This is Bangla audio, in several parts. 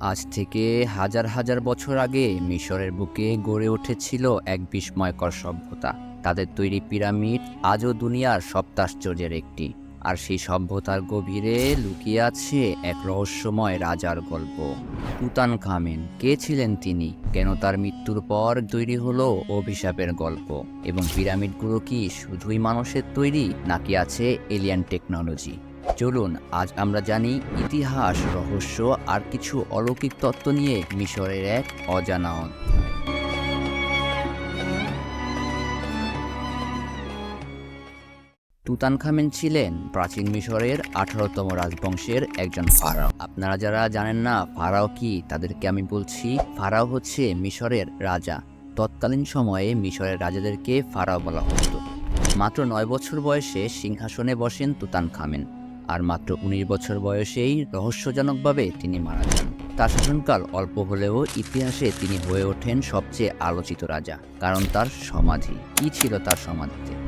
আজ থেকে হাজার হাজার বছর আগে মিশরের বুকে গড়ে উঠেছিল এক বিস্ময়কর সভ্যতা। তাদের তৈরি পিরামিড আজও দুনিয়ার সপ্তাশ্চর্যের একটি। আর সেই সভ্যতার গভীরে লুকিয়ে আছে এক রহস্যময় রাজার গল্প। তুতান খামেন, কে ছিলেন তিনি? কেন তার মৃত্যুর পর তৈরি হলো অভিশাপের গল্প? এবং পিরামিডগুলো কি শুধুই মানুষের তৈরি, নাকি আছে এলিয়ান টেকনোলজি? চলুন, আজ আমরা জানি ইতিহাস, রহস্য আর কিছু অলৌকিক তত্ত্ব নিয়ে মিশরের এক অজানা। তুতানখামেন ছিলেন প্রাচীন মিশরের আঠারোতম রাজবংশের একজন ফারাও। আপনারা যারা জানেন না ফারাও কি, তাদেরকে আমি বলছি, ফারাও হচ্ছে মিশরের রাজা। তৎকালীন সময়ে মিশরের রাজাদেরকে ফারাও বলা হতো। মাত্র নয় বছর বয়সে সিংহাসনে বসেন তুতানখামেন। আর মাত্র উনিশ বছর বয়সেই রহস্যজনকভাবে তিনি মারা যান। তার শাসনকাল অল্প হলেও ইতিহাসে তিনি হয়ে ওঠেন সবচেয়ে আলোচিত রাজা, কারণ তার সমাধি। কি ছিল তার সমাধিতে?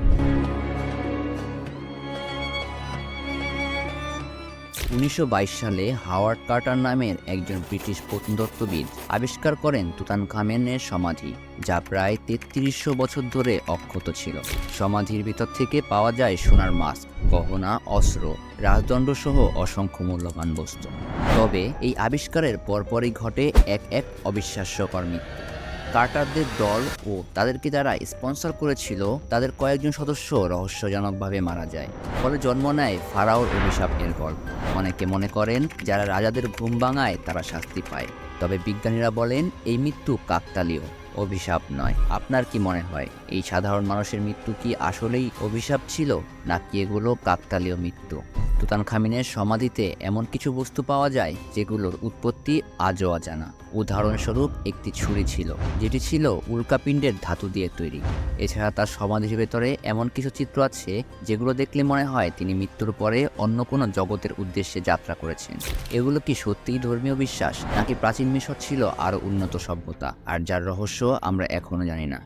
উনিশশো বাইশ সালে হাওয়ার্ড কার্টার নামের একজন ব্রিটিশ প্রত্নতত্ত্ববিদ আবিষ্কার করেন তুতানখামেনের সমাধি, যা প্রায় তেত্রিশশো বছর ধরে অক্ষত ছিল। সমাধির ভিতর থেকে পাওয়া যায় সোনার মাস্ক, গহনা, অস্ত্র রাজদণ্ড সহ অসংখ্য মূল্যবান বস্তু। তবে এই আবিষ্কারের পরপরই ঘটে এক এক অবিশ্বাস্যকর মৃত্যু। কার্টারদের দল ও তাদেরকে যারা স্পন্সর করেছিল, তাদের কয়েকজন সদস্য রহস্যজনকভাবে মারা যায়। ফলে জন্ম নেয় ফারাওর অভিশাপের গল্প অনেকে মনে করেন যারা রাজাদের ঘুম ভাঙায় তারা শাস্তি পায়। তবে বিজ্ঞানীরা বলেন, এই মৃত্যু কাকতালীয়, অভিশাপ নয়। আপনার কি মনে হয়, এই সাধারণ মানুষের মৃত্যু কি আসলেই অভিশাপ ছিল, নাকি এগুলো কাকতালীয় মৃত্যু? তুতানখামিনের সমাধিতে এমন কিছু বস্তু পাওয়া যায় যেগুলোর উৎপত্তি আজও অজানা। উদাহরণস্বরূপ একটি ছুরি ছিল, যেটি ছিল উল্কাপিণ্ডের ধাতু দিয়ে তৈরি। এছাড়া তার সমাধির ভেতরে এমন কিছু চিত্র আছে যেগুলো দেখলে মনে হয় তিনি মৃত্যুর পরে অন্য কোনো জগতের উদ্দেশ্যে যাত্রা করেছেন। এগুলো কি সত্যিই ধর্মীয় বিশ্বাস, নাকি প্রাচীন মিশর ছিল আরও উন্নত সভ্যতা, আর যার রহস্য আমরা এখনও জানি না?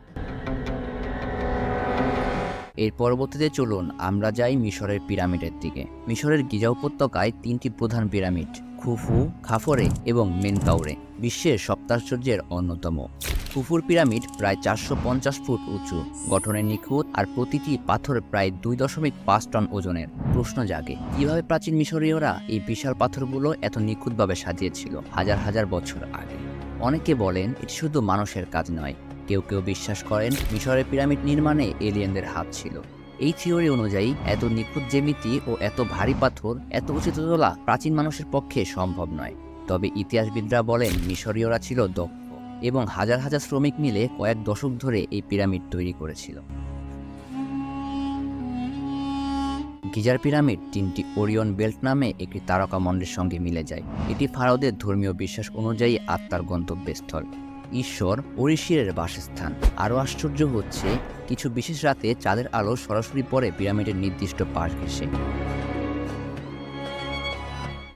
এর পরবর্তীতে চলুন আমরা যাই মিশরের পিরামিডের দিকে। মিশরের গিজা উপত্যকায় তিনটি প্রধান পিরামিড, খুফু, খাফরে এবং মেনকাউরে, বিশ্বের সপ্তাশ্চর্যের অন্যতম। খুফুর পিরামিড প্রায় চারশো পঞ্চাশ ফুট উঁচু, গঠনে নিখুঁত আর প্রতিটি পাথর প্রায় দুই দশমিক পাঁচ টন ওজনের। প্রশ্ন জাগে, কীভাবে প্রাচীন মিশরীয়রা এই বিশাল পাথরগুলো এত নিখুঁতভাবে সাজিয়েছিল হাজার হাজার বছর আগে? অনেকে বলেন এটি শুধু মানুষের কাজ নয় কেউ কেউ বিশ্বাস করেন মিশরের পিরামিড নির্মাণে এলিয়েনদের হাত ছিল। এই থিওরি অনুযায়ী, এত নিখুঁত জ্যামিতি ও এত ভারী পাথর, এত উচিত তোলা প্রাচীন মানুষের পক্ষে সম্ভব নয়। তবে ইতিহাসবিদরা বলেন, মিশরীয়রা ছিল দক্ষ এবং হাজার হাজার শ্রমিক মিলে কয়েক দশক ধরে এই পিরামিড তৈরি করেছিল। গিজার পিরামিড তিনটি ওরিয়ন বেল্ট নামে একটি তারকা তারকামণ্ডের সঙ্গে মিলে যায়। এটি ফারাওদের ধর্মীয় বিশ্বাস অনুযায়ী আত্মার গন্তব্যস্থল। ঈশ্বর ঐশ্বরের বাসস্থান। আরও আশ্চর্য হচ্ছে, কিছু বিশেষ রাতে চাঁদের আলো সরাসরি পড়ে পিরামিডের নির্দিষ্ট পাশ ঘেসে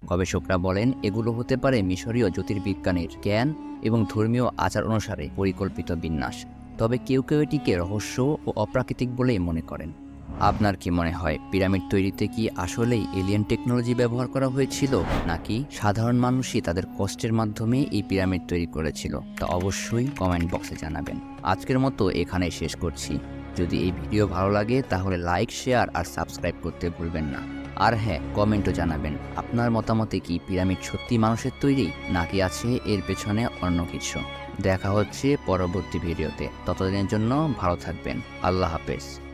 গবেষকরা বলেন, এগুলো হতে পারে মিশরীয় জ্যোতির্বিজ্ঞানের জ্ঞান এবং ধর্মীয় আচার অনুসারে পরিকল্পিত বিন্যাস। তবে কেউ কেউ এটিকে রহস্য ও অপ্রাকৃতিক বলেই মনে করেন। আপনার কি মনে হয় পিরামিড তৈরিতে কি আসলেই এলিয়েন টেকনোলজি ব্যবহার করা হয়েছিল, নাকি সাধারণ মানুষই তাদের কষ্টের মাধ্যমে এই পিরামিড তৈরি করেছিল? তা অবশ্যই কমেন্ট বক্সে জানাবেন। আজকের মতো এখানেই শেষ করছি। যদি এই ভিডিও ভালো লাগে, তাহলে লাইক শেয়ার আর সাবস্ক্রাইব করতে ভুলবেন না। আর হ্যাঁ কমেন্টও জানাবেন, আপনার মতামতে কি পিরামিড সত্যি মানুষের তৈরি, নাকি আছে এর পেছনে অন্য কিছু? দেখা হচ্ছে পরবর্তী ভিডিওতে। ততদিনের জন্য ভালো থাকবেন। আল্লাহ হাফেজ।